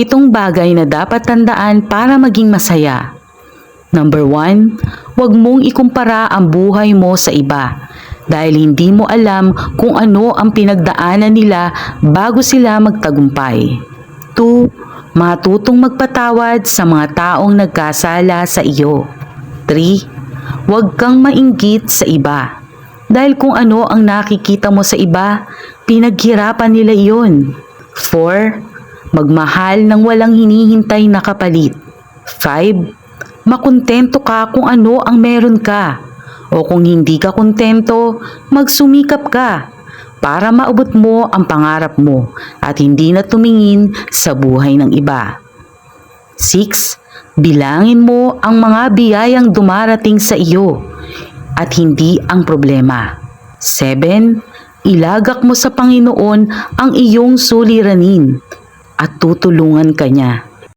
Pitong bagay na dapat tandaan para maging masaya. Number one, huwag mong ikumpara ang buhay mo sa iba dahil hindi mo alam kung ano ang pinagdaanan nila bago sila magtagumpay. 2. Matutong magpatawad sa mga taong nagkasala sa iyo. 3. Huwag kang mainggit sa iba dahil kung ano ang nakikita mo sa iba, pinaghirapan nila iyon. 4. Magmahal ng walang hinihintay na kapalit. 5 makontento ka kung ano ang meron ka. O kung hindi ka kontento, magsumikap ka para maabot mo ang pangarap mo at hindi na tumingin sa buhay ng iba. 6. Bilangin mo ang mga biyayang dumarating sa iyo at hindi ang problema. 7. Ilagak mo sa Panginoon ang iyong suliranin at tutulungan ka niya.